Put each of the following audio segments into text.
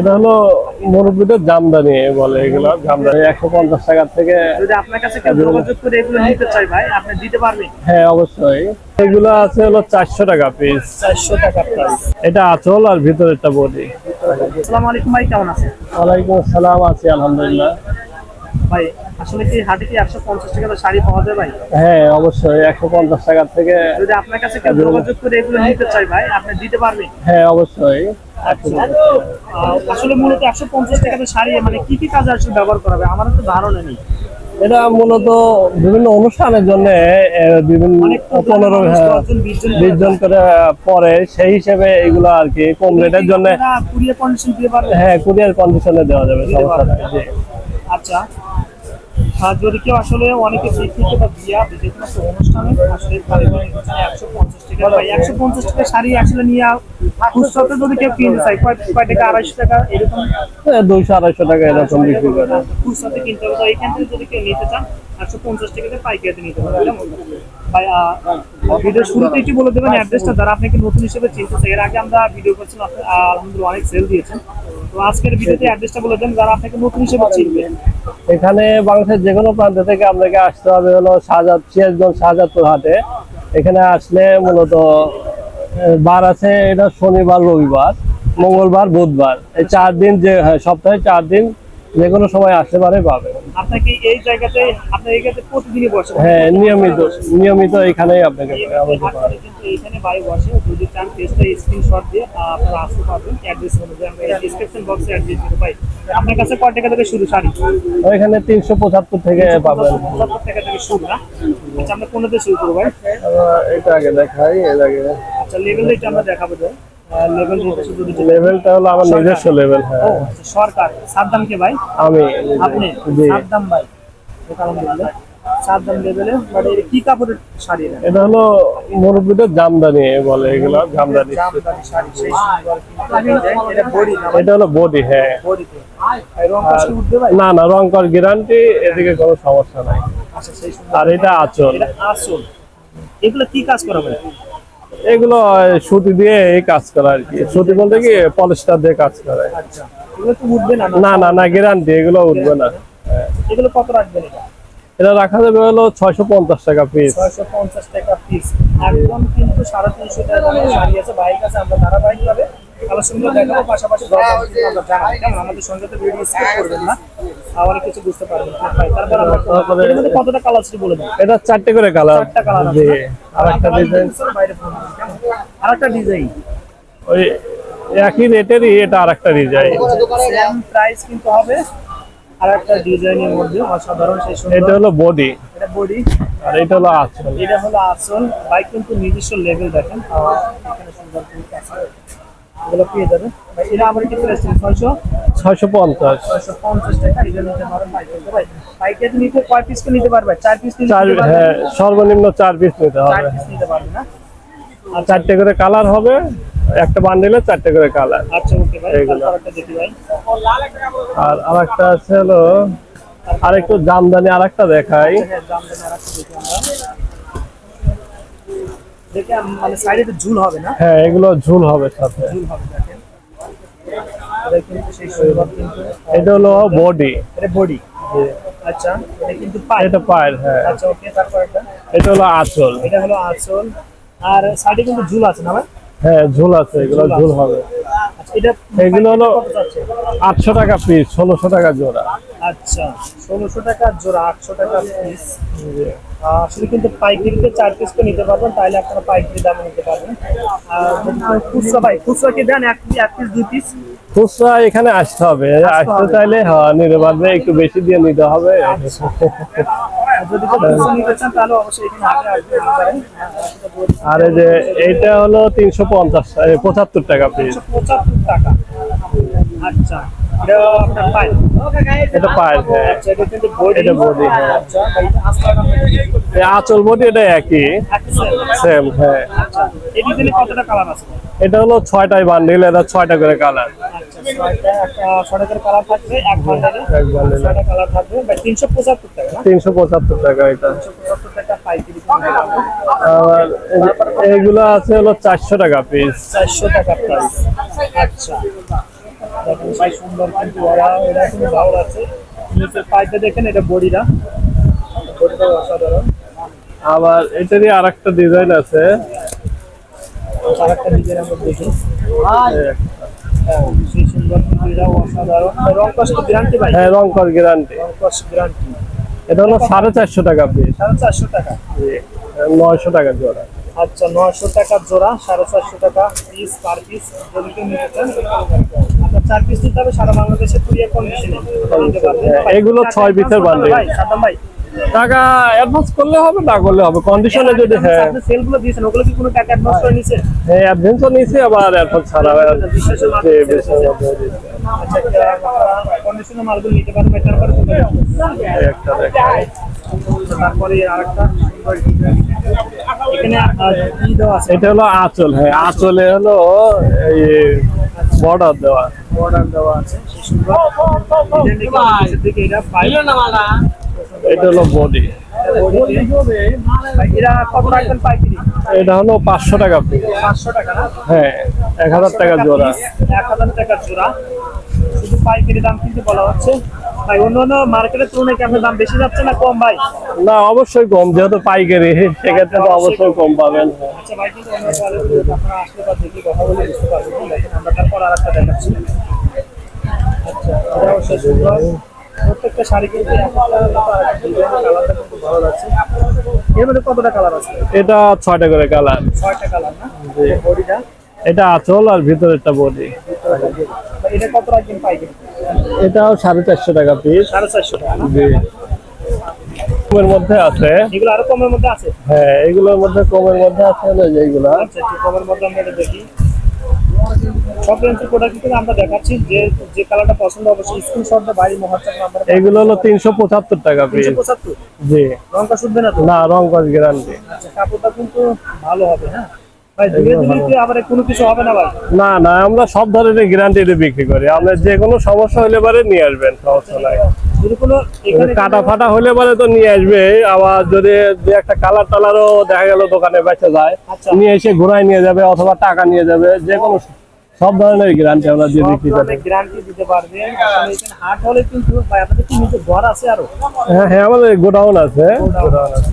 এটা হলো মুরব্বীদের জামদানি বলে এগুলো জামদানি। একশো পঞ্চাশ টাকা থেকে যদি আপনার কাছে যোগাযোগ করে এগুলো নিতে চাই ভাই আপনি দিতে পারবেন? হ্যাঁ অবশ্যই। এগুলো আছে হলো চারশো টাকা পিস চারশো টাকা প্রাইস এটা আঁচল আর ভিতরেরটা বডি আসসালামু আলাইকুম ভাই কেমন আছেন? ওয়ালাইকুম আসসালাম আছি আলহামদুলিল্লাহ। ভাই আসলে কি হাটে কি একশো পঞ্চাশ টাকা শাড়ি পাওয়া যায় ভাই? হ্যাঁ অবশ্যই একশো পঞ্চাশ টাকা থেকে যদি আপনার কাছে যোগাযোগ করে এগুলো নিতে চাই ভাই আপনি দিতে পারবেন? হ্যাঁ অবশ্যই। আসলে মূলত একশো পঞ্চাশ টাকাতে শাড়ি মানে কি কি কাজে আসলে ব্যবহার করা হবে আমার তো ধারণা নেই। এটা মূলত বিভিন্ন অনুষ্ঠানের জন্য বিভিন্ন পনেরো হ্যাঁ, দশজন বিশ জন করে পরে সেই হিসেবে এগুলো আর কি কম রেটের জন্য হ্যাঁ কুরিয়ার কন্ডিশনে দেওয়া যাবে সমস্যা আচ্ছা। আর যদি কেউ আসলে অনেকে শিক্ষিত বা বিয়া যে কোনো অনুষ্ঠানে আসলে একশো পঞ্চাশ টাকা বা একশো পঞ্চাশ টাকা শাড়ি আসলে নিয়ে খুচরাতে যদি কেউ কিনতে চায় কয় কয় টাকা? আড়াইশো টাকা? এরকম? দুইশো আড়াইশো টাকা এরকম বিক্রি করে। খুচরাতে কিনতে হবে। এখান থেকে যদি কেউ নিতে চান একশো পঞ্চাশ টাকাতে পাইকারিতে নিতে পারবে ভাই আহ, শুরুতে একটু বলে দেবেন অ্যাড্রেসটা। যারা আপনাকে নতুন হিসেবে চিনতে চাই এর আগে আমরা ভিডিও করছিলাম আপনি আলহামদুলিল্লাহ অনেক সেল দিয়েছেন। তো আজকের ভিডিওতে অ্যাড্রেসটা বলে দেন। যারা আপনাকে নতুন হিসেবে চিনবে। এখানে বাংলাদেশের যে কোনো প্রান্ত থেকে আপনাকে আসতে হবে হলো শাহজাদ সিরাজগঞ্জ শাহজাদপুর হাটে। এখানে আসলে মূলত বার আছে এটা শনিবার রবিবার মঙ্গলবার বুধবার। এই চার দিন যে হ্যাঁ সপ্তাহে চার দিন যে কোনো সময় আসতে পারে পাবে। আপনাকে এই জায়গাতে আপনার এই জায়গাতে প্রতিদিনই বসে হ্যাঁ নিয়মিত নিয়মিত এখানেই আপনাকে কিন্তু এইখানে বাই বসে যদি চান পেজটা স্ক্রিনশট দিয়ে আপনারা আসতে পারবেন। অ্যাড্রেস অনুযায়ী আমরা ডিসক্রিপশন বক্সে অ্যাড্রেস দিতে পাই আপনার কাছে কয় টাকা থেকে শুরু শাড়ি? ওইখানে তিনশো পঁচাত্তর থেকে পাবেন। পঁচাত্তর টাকা থেকে শুরু না? আচ্ছা আমরা কোনোতে শুরু করব ভাই? এটা আগে দেখাই এর আগে। আচ্ছা লেভেল এটা আমরা দেখাবো যে লেভেল যেটা শুধু দুটো লেভেলটা হলো আমার নিজস্ব লেভেল হ্যাঁ। সরকার। সাদ্দাম কে ভাই? আমি আপনি? সাদ্দাম ভাই। আলহামদুলিল্লাহ সাদ্দাম লেভেলে বাট এটা কি কাপড়ের শাড়ি এটা? এটা হলো মুরব্বীদের জামদানি বলে এগুলো জামদানি। জামদানি শাড়ি সেই সুন্দর এটা বডি না এটা হলো বডি হ্যাঁ। বডিতে। আর রং কষ্ট উঠবে ভাই? না না রংকর গ্যারান্টি এদিকে কোনো সমস্যা নাই। আচ্ছা সেই সুন্দর আর এটা আচল। এটা এগুলো কি কাজ করা ভাই? এগুলো সুতি দিয়ে এই কাজ করা আর কি। সুতি বলতে কি পলিস্টার দিয়ে কাজ করে। আচ্ছা। না? না না গ্যারান্টি এগুলো উঠবে না। এগুলো কত রাখবেন এটা? এটা রাখা যাবে হলো ছয়শো পঞ্চাশ টাকা পিস ছয়শো পঞ্চাশ টাকা পিস একদম কিন্তু সাড়ে তিনশো টাকা শাড়ি আছে আমরা ধারাবাহিক কালেকশনগুলো দেখাবো। পাশাপাশি আমরা জানাব। কেমন আমাদের সঙ্গে তো ভিডিও স্কিপ করবেন না। আর কিছু বুঝতে পারবেন। তারপর আমরা তারপরে- এর মধ্যে কতটা কালার ছিল বলে দিন এটা চারটে করে কালার চারটা কালার আছে আর একটা ডিজাইন বাইরে ফোন করুন, কেমন? আর একটা ডিজাইন ওই একই রেটেরই এটা আর একটা ডিজাইন সেম প্রাইস কিন্তু হবে আর একটা ডিজাইনের মধ্যে অসাধারণ সেই এটা হলো বডি এটা বডি আর এটা হলো আচল এটা হলো আসল। বাইক কিন্তু নিজস্ব লেভেল দেখেন এখানে সুন্দর কিন্তু আছে। এগুলো পেয়ে এটা কি ছয়শো? ছয়শো পঞ্চাশ। ছয়শো পঞ্চাশ টাকা এটা নিতে ভাই নিতে কয় পিস নিতে পারবে? চার পিস নিতে হ্যাঁ সর্বনিম্ন চার পিস নিতে চার হবে। পিস নিতে পারবে না? আর চারটে করে কালার হবে। একটা বান্ডিলে চারটে করে কালার। আচ্ছা ওকে ভাই। একটা আর আরেকটা আছে হলো আরেকটু জামদানি আরেকটা দেখাই। হ্যাঁ আর একটা দেখি আমরা। দেখে মানে সাইডে তো ঝুল হবে না? হ্যাঁ এগুলো ঝুল হবে সাথে। ঝুল হবে দেখেন। এটা হলো বডি এটা বডি আচ্ছা এটা কিন্তু পাই এটা পায়ের হ্যাঁ। আচ্ছা ওকে তারপর এটা এটা হলো আঁচল। এটা হলো আঁচল। আর সাইডে কিন্তু ঝুল আছে না ভাই? হ্যাঁ ঝুল আছে এগুলো ঝুল হবে। আচ্ছা এটা এগুলো হলো- আটশো টাকা পিস ষোলোশো টাকা জোড়া। আচ্ছা ষোলোশো টাকা জোড়া আটশো টাকা পিস আসলে কিন্তু পাইকারিতে চার পিস তো নিতে পারবেন তাহলে আপনারা পাইকারি দামে নিতে পারবেন। আর খুচরা ভাই খুচরা কি দেন? এক পিস দুই পিস খুচরা এখানে আসতে হবে। আসতে চাইলে হ্যাঁ নিতে পারবে একটু বেশি দিয়ে নিতে হবে। পারেন। আর এই যে এইটা হলো তিনশো পঞ্চাশ পঁচাত্তর টাকা পিস পঁচাত্তর টাকা। আচ্ছা। এটা পায়ের হ্যাঁ। আচ্ছা এটা বডি এটা হ্যাঁ। আচ্ছা আঁচল বডি এটা একই। সেম হ্যাঁ। আচ্ছা এটা হলো ছয়টাই বান্ডিল এটা ছয়টা করে কালার আচ্ছা ছয়টা কালার তিনশো পঁচাত্তর টাকা এটা। আর এই আছে হলো চারশো টাকা পিস চারশো টাকা প্রাইস আচ্ছা। ভাই সুন্দর কিন্তু ওরা ভালো আছে। নিচের পাইপটা দেখেন এটা বডিটা বডিটা অসাধারণ। আবার এটারই আর একটা ডিজাইন আছে। আরেকটা ডিজাইন আমরা দেখি। হ্যাঁ, সেই সুন্দর কিন্তু এটাও অসাধারণ রং কষ্ট গ্যারান্টি ভাই। হ্যাঁ গ্যারান্টি রং কষ্ট গ্যারান্টি এটা হলো সাড়ে চারশো টাকা পিস সাড়ে চারশো টাকা। নয়শো টাকা জোড়া। আচ্ছা নয়শো টাকা জোড়া সাড়ে চারশো টাকা পিস পার পিস যদি নিতে চান আপনার চার পিস নিতে হবে সারা বাংলাদেশে কুরিয়ার কন্ডিশনে হ্যাঁ, এগুলো ছয় পিসের bundle। ভাই টাকা অ্যাডভান্স করলে হবে না করলে হবে? কন্ডিশনে যদি হ্যাঁ। আপনি সেলগুলো দিয়েছেন ওগুলো কি কোনো টাকা অ্যাডভান্স করে নিছেন হ্যাঁ অ্যাডভান্সও নিয়েছি আবার অ্যাডভান্স ছাড়া বিশ্বাসের যে মাধ্যমে বিষয়ের আচ্ছা মালগুলো নিতে তারপরে এই একটা দেখাই তারপরে আরেকটা। এখানে কি দেওয়া আছে? এটা হলো আঁচল হ্যাঁ আঁচলে হলো এই বর্ডার দেওয়া। বর্ডার দেওয়া আছে এটা হলো বডি। এটা হলো পাঁচশো টাকা পাঁচশো টাকা হ্যাঁ এক হাজার টাকা জোড়া। এক হাজার টাকা জোড়া। শুধু পাইকারি দাম কিন্তু বলা হচ্ছে। ভাই অন্য অন্য মার্কেটের তুলনায় কি আপনার দাম বেশি যাচ্ছে না কম ভাই? না অবশ্যই কম যেহেতু পাইকারি সেক্ষেত্রে তো অবশ্যই কম পাবেন। আচ্ছা ভাই কিন্তু অন্য কোয়ালিটি আপনারা আসলে বা দেখি কথা বলে বুঝতে পারবেন দেখেন আমরা তারপর আর একটা দেখাচ্ছি। আচ্ছা প্রত্যেকটা শাড়ি কিন্তু কালারটা ভালো লাগছে। এর মধ্যে কতটা কালার আছে? এটা ছয়টা করে কালার। ছয়টা কালার না? বডিটা? এটা আঁচল আর ভিতরেরটা বডি। এটা কত রাখবেন পাইকারি? এটাও সাড়ে চারশো টাকা পিস সাড়ে চারশো টাকা জি। কমের মধ্যে আছে। এগুলো আরও কমের মধ্যে আছে? হ্যাঁ এগুলোর মধ্যে কমের মধ্যে আছে হলো যেগুলা আচ্ছা একটু কমের মধ্যে আমরা এটা দেখি। সব রেঞ্জের প্রোডাক্ট কিন্তু আমরা দেখাচ্ছি। যে যে কালারটা পছন্দ অবশ্যই মহাচার নাম্বার এগুলো হলো তিনশো পঁচাত্তর টাকা পিস জি। রংটা না তো? না রং গ্যারান্টি আচ্ছা কাপড়টা কিন্তু ভালো হবে হ্যাঁ? না না আমরা সব ধরনের গ্যারান্টি বিক্রি করি। আপনার যে কোনো সমস্যা হলে পরে নিয়ে আসবেন সমস্যা নাই। কাটা ফাটা হলে পরে তো নিয়ে আসবে। আবার যদি একটা কালার টালারও দেখা গেল দোকানে বেঁচে যায় আচ্ছা। নিয়ে এসে ঘুরাই নিয়ে যাবে অথবা টাকা নিয়ে যাবে যে কোনো সব ধরনের গ্যারান্টি আমরা দিয়ে বিক্রি করি। গ্যারান্টি দিতে পারবেন। হাট হলে কিন্তু আপনাদের কি নিজের ঘর আছে আরও। হ্যাঁ হ্যাঁ আমাদের গোডাউন আছে। গোডাউন আছে।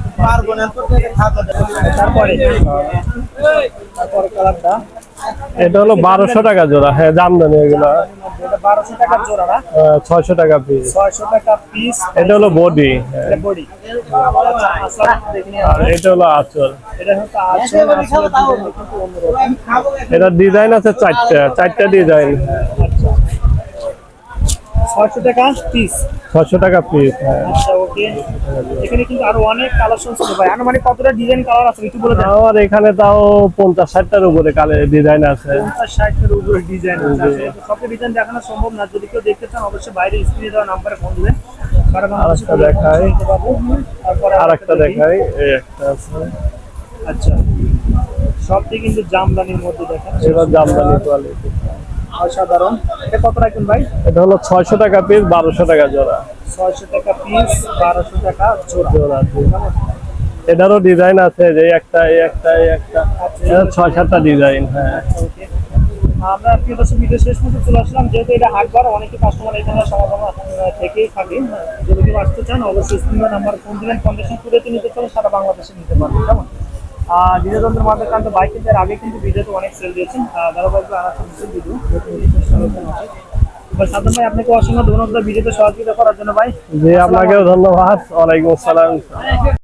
পারব না তো তারপরে? তারপরে কালারটা? এটা হলো বারোশো টাকা জোড়া। হ্যাঁ জামদানি এগুলো। হ্যাঁ, ছয়শো টাকা পিস এটা হলো বডি। এটা হলো আঁচল। এটা ডিজাইন আছে চারটা চারটা ডিজাইন আচ্ছা। ছয়শো টাকা পিস ছয়শো টাকা পিস হ্যাঁ। আচ্ছা, এখানে কিন্তু আরও অনেক কালেকশন ছিল ভাই। আনুমানিক কতটা ডিজাইন কালার আছে একটু বলে আমার এখানে তাও পঞ্চাশ ষাটটার উপরে কালে ডিজাইন আছে। পঞ্চাশ ষাটের উপরে ডিজাইন আছে। ডিজাইন দেখানো সম্ভব না। যদি কেউ দেখতে চান অবশ্যই বাইরে স্ক্রিনে দেওয়া নাম্বারে ফোন দিবেন। সারা আরেকটা দেখাই। নিতে তারপরে আর একটা দেখাই। এই একটা আছে। আচ্ছা। সবটি কিন্তু জামদানির মধ্যে দেখেন জামদানি কোয়ালিটি অসাধারণ। এটা কত রাখবেন ভাই? এটা হলো ছয়শো টাকা পিস বারোশো টাকা জোড়া। ছয়শো টাকা পিস বারোশো টাকা জোড়া। এটারও ডিজাইন আছে যে একটা এই একটা এই একটা। ছয় সাতটা ডিজাইন হ্যাঁ। আমরা প্রিয় দর্শক ভিডিও শেষ পর্যন্ত চলে আসলাম। যেহেতু এটা হাটবার অনেকে কাস্টমার এখানে সমাগম থেকেই থাকে হ্যাঁ, যদি কেউ আসতে চান অবশ্যই স্ক্রিনের নাম্বার ফোন দিবেন কন্ডিশন করে নিতে চান সারা বাংলাদেশে নিতে পারবেন। কেমন? আর বিনোদনের মাধ্যমে কান্ত বাইক কিনতে আগে কিন্তু ভিডিওতে অনেক সেল দিয়েছেন। আর একটা নতুন ভিডিও ভাই আপনাকে অসংখ্য ধন্যবাদ ভিডিওতে সহযোগিতা করার জন্য ভাই। জি আপনাকেও ধন্যবাদ। ওয়ালাইকুম আসসালাম।